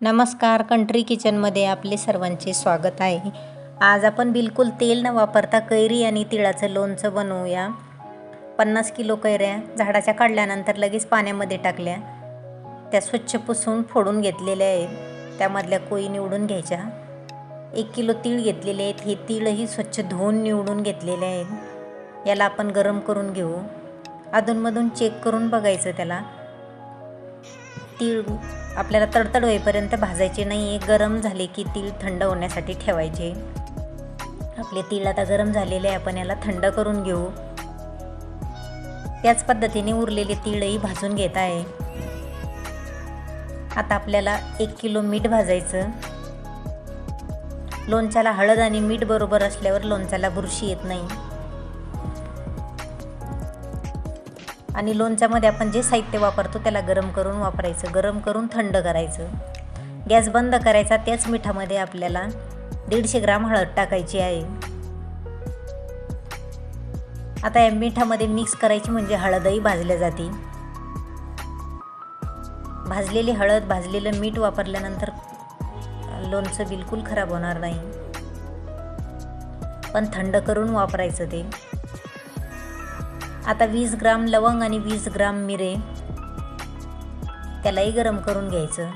नमस्कार कंट्री किचनमध्ये आपले सर्वांचे स्वागत आहे. आज आपण बिलकुल तेल न वापरता कैरी आणि तिळाचं लोणचं बनवूया. पन्नास किलो कैऱ्या झाडाच्या काढल्यानंतर लगेच पाण्यामध्ये टाकल्या. त्या स्वच्छ पुसून फोडून घेतलेल्या आहेत. त्यामधल्या कोई निवडून घ्यायच्या. एक किलो तीळ घेतलेले आहेत. हे तीळही स्वच्छ धुवून निवडून घेतलेले आहेत. याला आपण गरम करून घेऊ. अधूनमधून चेक करून बघायचं त्याला. तीळ आपल्याला तडतड होईपर्यंत भाजायचे नाही. आहे गरम झाले की तीळ थंड होण्यासाठी ठेवायचे. आपले तीळ आता गरम झालेले आहे. आपण याला थंड करून घेऊ. त्याच पद्धतीने उरलेले तीळही भाजून घेत आहे. आता आपल्याला एक किलो मीठ भाजायचं. लोणच्याला हळद आणि मीठ बरोबर असल्यावर लोणच्याला बुरशी येत नाही. आणि लोणच्यामध्ये आपण जे साहित्य वापरतो त्याला गरम करून वापरायचं. गरम करून थंड करायचं. गॅस बंद करायचा त्याच मिठामध्ये आपल्याला दीडशे ग्राम हळद टाकायची आहे. आता या मिठामध्ये मिक्स करायची म्हणजे हळदही भाजल्या जाते. भाजलेली हळद भाजलेलं मीठ वापरल्यानंतर लोणचं बिलकुल खराब होणार नाही. पण थंड करून वापरायचं ते. आता वीस ग्राम लवंग आणि वीस ग्राम मिरे. त्यालाही गरम करून घ्यायचं.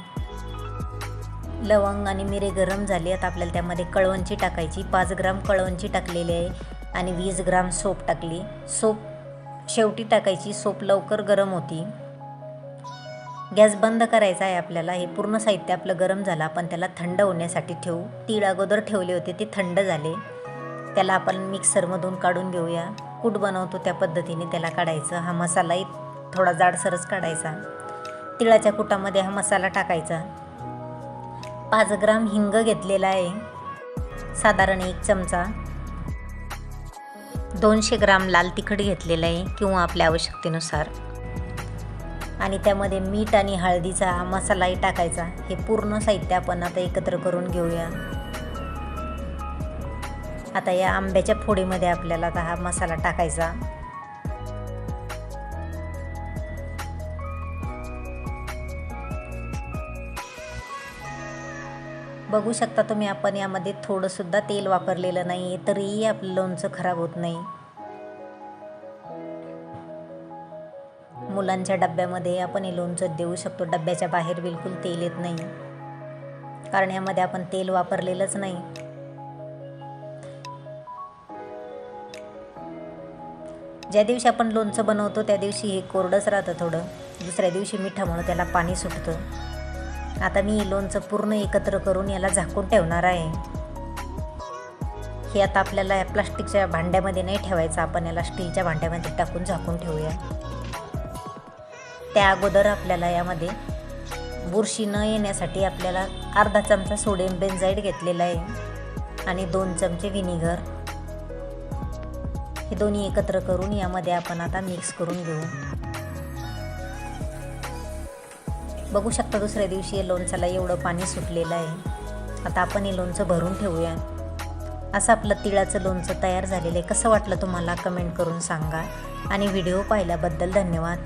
लवंग आणि मिरे गरम झाले आता आपल्याला त्यामध्ये कळवंची टाकायची. पाच ग्राम कळवंची टाकलेली आहे आणि वीस ग्राम सोप टाकली. सोप शेवटी टाकायची. सोप लवकर गरम होती. गॅस बंद करायचा आहे आपल्याला. हे पूर्ण साहित्य आपलं गरम झालं. आपण त्याला थंड होण्यासाठी ठेवू. तीळ अगोदर ठेवले होते. ते थंड झाले. त्याला आपण मिक्सरमधून काढून घेऊया. कूट बनवतो त्या पद्धतीने त्याला काढायचं. हा मसालाही थोडा जाडसरच काढायचा. तिळाच्या कुटामध्ये हा मसाला टाकायचा. पाच ग्राम हिंग घेतलेला आहे. साधारण एक चमचा. दोनशे ग्राम लाल तिखट घेतलेलं आहे किंवा आपल्या आवश्यकतेनुसार. आणि त्यामध्ये मीठ आणि हळदीचा हा मसालाही टाकायचा. हे पूर्ण साहित्य आपण आता एकत्र करून घेऊया. आता या आंब्याच्या फोडीमध्ये आपल्याला आता हा मसाला टाकायचा. बघू शकता तुम्ही आपण यामध्ये थोडंसुद्धा तेल वापरलेलं नाही तरीही आपलं लोणचं खराब होत नाही. मुलांच्या डब्यामध्ये आपण हे लोणचं देऊ शकतो डब्याच्या बाहेर बिलकुल तेल येत नाही. कारण यामध्ये आपण तेल वापरलेलंच नाही. ज्या दिवशी आपण लोणचं बनवतो त्या दिवशी हे कोरडंच राहतं थोडं. दुसऱ्या दिवशी मिठामुळं त्याला पाणी सुटतं. आता मी लोणचं पूर्ण एकत्र करून याला झाकून ठेवणार आहे. हे आता आपल्याला या प्लास्टिकच्या भांड्यामध्ये नाही ठेवायचं. आपण याला स्टीलच्या भांड्यामध्ये टाकून झाकून ठेवूया. त्या अगोदर आपल्याला यामध्ये बुरशी न येण्यासाठी आपल्याला अर्धा चमचा सोडियम बेन्झाईड घेतलेला आहे. आणि दोन चमचे व्हिनेगर. हे दोन्ही एकत्र करून यामध्ये आपण आता मिक्स करून घेऊ. बघू शकता दुसऱ्या दिवशी या लोणच्याला एवढं पाणी सुटलेलं आहे. आता आपण हे लोणचं भरून ठेवूया. असं आपलं तिळाचं लोणचं तयार झालेलं आहे. कसं वाटलं तुम्हाला? कमेंट करून सांगा. आणि व्हिडिओ पाहिल्याबद्दल धन्यवाद.